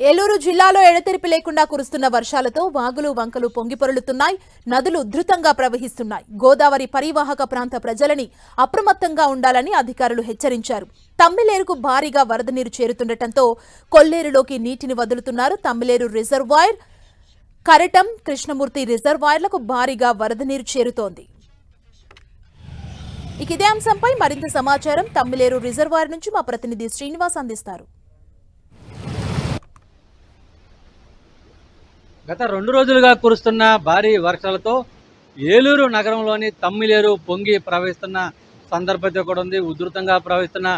ఏలూరు జిల్లాలో ఎడతెరిపి లేకుండా కురుస్తున్న వర్షాలతో వాగులు వంకలు పొంగిపొరులుతున్నాయి నదులు ఉధృతంగా ప్రవహిస్తున్నాయి. గోదావరి పరివాహక ప్రాంత ప్రజలని అప్రమత్తంగా ఉండాలని అధికారులు హెచ్చరించారు. తమ్మిలేరుకు భారీగా వరద నీరు చేరుతుండటంతో కొల్లేరులోకి నీటిని వదులుతున్నారు తమ్మిలేరు రిజర్వాయర్. కరటం కృష్ణమూర్తి రిజర్వాయర్లకు భారీగా వరద నీరు చేరుతోంది. ఇక ఇదే అంశంపై మరింత సమాచారం తమ్మిలేరు రిజర్వాయర్ నుంచి మా ప్రతినిధి శ్రీనివాస్ అందిస్తారు. గత రెండు రోజులుగా కురుస్తున్న భారీ వర్షాలతో ఏలూరు నగరంలోని తమ్మిలేరు పొంగి ప్రవహిస్తున్న సందర్భత కూడా ఉంది. ఉధృతంగా ప్రవహిస్తున్న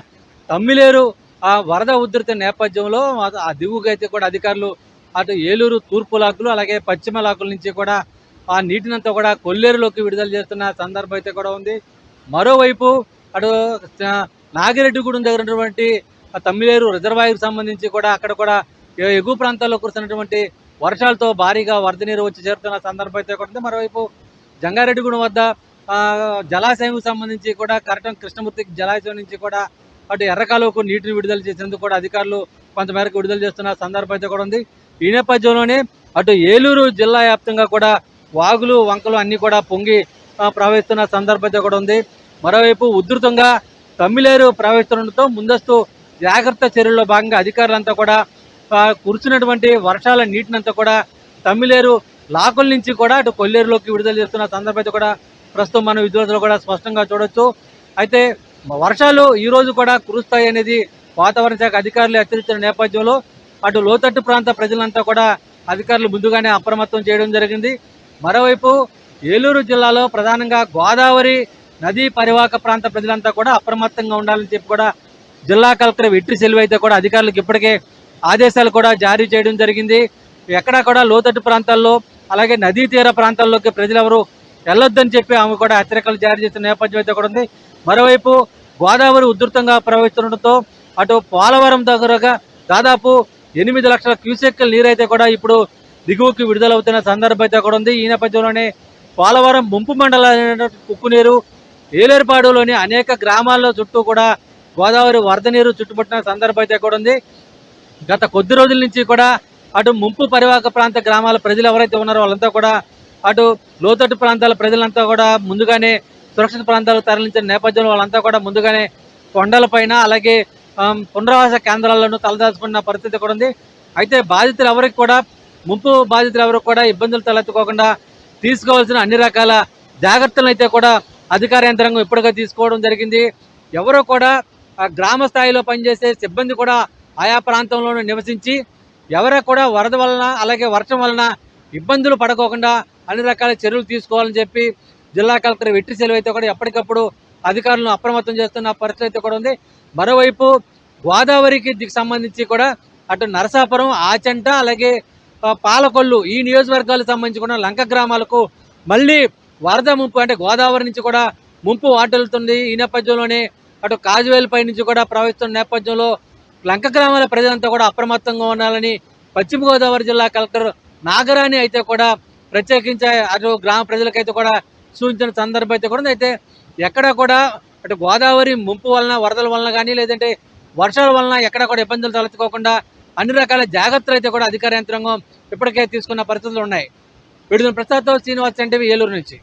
తమ్మిలేరు ఆ వరద ఉధృతి నేపథ్యంలో ఆ- ఆ దిగువకైతే కూడా అధికారులు అటు ఏలూరు తూర్పు లాకులు అలాగే పశ్చిమ లాకుల నుంచి కూడా ఆ నీటినంతా కూడా కొల్లేరులోకి విడుదల చేస్తున్న సందర్భం అయితే కూడా ఉంది. మరోవైపు అటు నాగిరెడ్డిగూడెం దగ్గర ఉన్నటువంటి ఆ తమ్మిలేరు రిజర్వాయర్కి సంబంధించి కూడా అక్కడ కూడా ఎగువ ప్రాంతాల్లో కురుస్తున్నటువంటి వర్షాలతో భారీగా వరద నీరు వచ్చి చేరుతున్న సందర్భం అయితే కూడా ఉంది. మరోవైపు జంగారెడ్డిగూడెం వద్ద ఆ, జలాశయంకు సంబంధించి కూడా కరటం కృష్ణమూర్తి జలాశయం నుంచి కూడా అటు ఎర్రకాలువకు నీటిని విడుదల చేసేందుకు కూడా అధికారులు కొంతమేరకు విడుదల చేస్తున్న సందర్భం అయితే కూడా ఉంది. ఈ నేపథ్యంలోనే అటు ఏలూరు జిల్లా వ్యాప్తంగా కూడా వాగులు వంకలు అన్నీ కూడా పొంగి ప్రవహిస్తున్న సందర్భం అయితే కూడా ఉంది. మరోవైపు ఉధృతంగా తమ్మిలేరు ప్రవహిస్తుండటంతో ముందస్తు జాగ్రత్త చర్యల్లో భాగంగా అధికారులంతా కూడా ఆ, వర్షాల నీటినంతా కూడా తమ్మిలేరు లాకుల నుంచి కూడా అటు కొల్లేరులోకి విడుదల చేస్తున్న సందర్భం అయితే కూడా ప్రస్తుతం మనం విద్యార్థులు కూడా స్పష్టంగా చూడొచ్చు. అయితే వర్షాలు ఈరోజు కూడా కురుస్తాయి అనేది వాతావరణ శాఖ అధికారులు హెచ్చరించిన నేపథ్యంలో అటు లోతట్టు ప్రాంత ప్రజలంతా కూడా అధికారులు ముందుగానే అప్రమత్తం చేయడం జరిగింది. మరోవైపు ఏలూరు జిల్లాలో ప్రధానంగా గోదావరి నదీ పరివాహక ప్రాంత ప్రజలంతా కూడా అప్రమత్తంగా ఉండాలని చెప్పి కూడా జిల్లా కలెక్టర్ వెట్రి సెల్వి అయితే కూడా అధికారులకు ఇప్పటికే ఆదేశాలు కూడా జారీ చేయడం జరిగింది. ఎక్కడా కూడా లోతట్టు ప్రాంతాల్లో అలాగే నదీ తీర ప్రాంతాల్లోకి ప్రజలెవరూ వెళ్ళొద్దని చెప్పి ఆమె కూడా హెచ్చరికలు జారీ చేసిన నేపథ్యం అయితే కూడా ఉంది. మరోవైపు గోదావరి ఉధృతంగా ప్రవహిస్తుండటంతో అటు పోలవరం దగ్గరగా దాదాపు ఎనిమిది లక్షల క్యూసెక్కుల నీరైతే కూడా ఇప్పుడు దిగువకి విడుదలవుతున్న సందర్భం అయితే కూడా ఉంది. ఈ నేపథ్యంలోనే పోలవరం ముంపు మండలం కుక్కునీరు ఏలేరుపాడులోని అనేక గ్రామాల్లో చుట్టూ కూడా గోదావరి వరద నీరు చుట్టుపట్టిన సందర్భం అయితే కూడా ఉంది. గత కొద్ది రోజుల నుంచి కూడా అటు ముంపు పరివాహక ప్రాంత గ్రామాల ప్రజలు ఎవరైతే ఉన్నారో వాళ్ళంతా కూడా అటు లోతట్టు ప్రాంతాల ప్రజలంతా కూడా ముందుగానే సురక్షిత ప్రాంతాలకు తరలించిన నేపథ్యంలో వాళ్ళంతా కూడా ముందుగానే కొండలపైన అలాగే పునరావాస కేంద్రాలను తలదాచుకున్న పరిస్థితి కూడా ఉంది. అయితే బాధితులు ఎవరికి కూడా ముంపు బాధితులు ఎవరికి కూడా ఇబ్బందులు తలెత్తుకోకుండా తీసుకోవాల్సిన అన్ని రకాల జాగ్రత్తలను అయితే కూడా అధికార యంత్రాంగం ఇప్పటికే తీసుకోవడం జరిగింది. ఎవరో కూడా గ్రామ స్థాయిలో పనిచేసే సిబ్బంది కూడా ఆయా ప్రాంతంలోనూ నివసించి ఎవరు కూడా వరద వలన అలాగే వర్షం వలన ఇబ్బందులు పడకోకుండా అన్ని రకాల చర్యలు తీసుకోవాలని చెప్పి జిల్లా కలెక్టర్ వెట్టి సెలవు అయితే కూడా ఎప్పటికప్పుడు అధికారులను అప్రమత్తం చేస్తున్న పరిస్థితి అయితే కూడా ఉంది. మరోవైపు గోదావరికి దిక్కు సంబంధించి కూడా అటు నరసాపురం ఆచంట అలాగే పాలకొల్లు ఈ నియోజకవర్గాలకు సంబంధించి కూడా లంక గ్రామాలకు మళ్ళీ వరద ముంపు అంటే గోదావరి నుంచి కూడా ముంపు వాటిల్లుతుంది. ఈ నేపథ్యంలోనే అటు కాజువేలపై నుంచి కూడా ప్రవహిస్తున్న నేపథ్యంలో లంక గ్రామాల ప్రజలంతా కూడా అప్రమత్తంగా ఉండాలని పశ్చిమ గోదావరి జిల్లా కలెక్టర్ నాగరాణి అయితే కూడా ప్రత్యేకించి అటు గ్రామ ప్రజలకైతే కూడా సూచించిన సందర్భం అయితే కూడా అయితే ఎక్కడ కూడా అటు గోదావరి ముంపు వలన వరదల వలన కానీ లేదంటే వర్షాల వలన ఎక్కడ కూడా ఇబ్బందులు తలెత్తుకోకుండా అన్ని రకాల జాగ్రత్తలు అయితే కూడా అధికార యంత్రాంగం ఇప్పటికే తీసుకున్న పరిస్థితులు ఉన్నాయి. విడుదల ప్రసాద్తో శ్రీనివాస్ అంటే ఏలూరు నుంచి.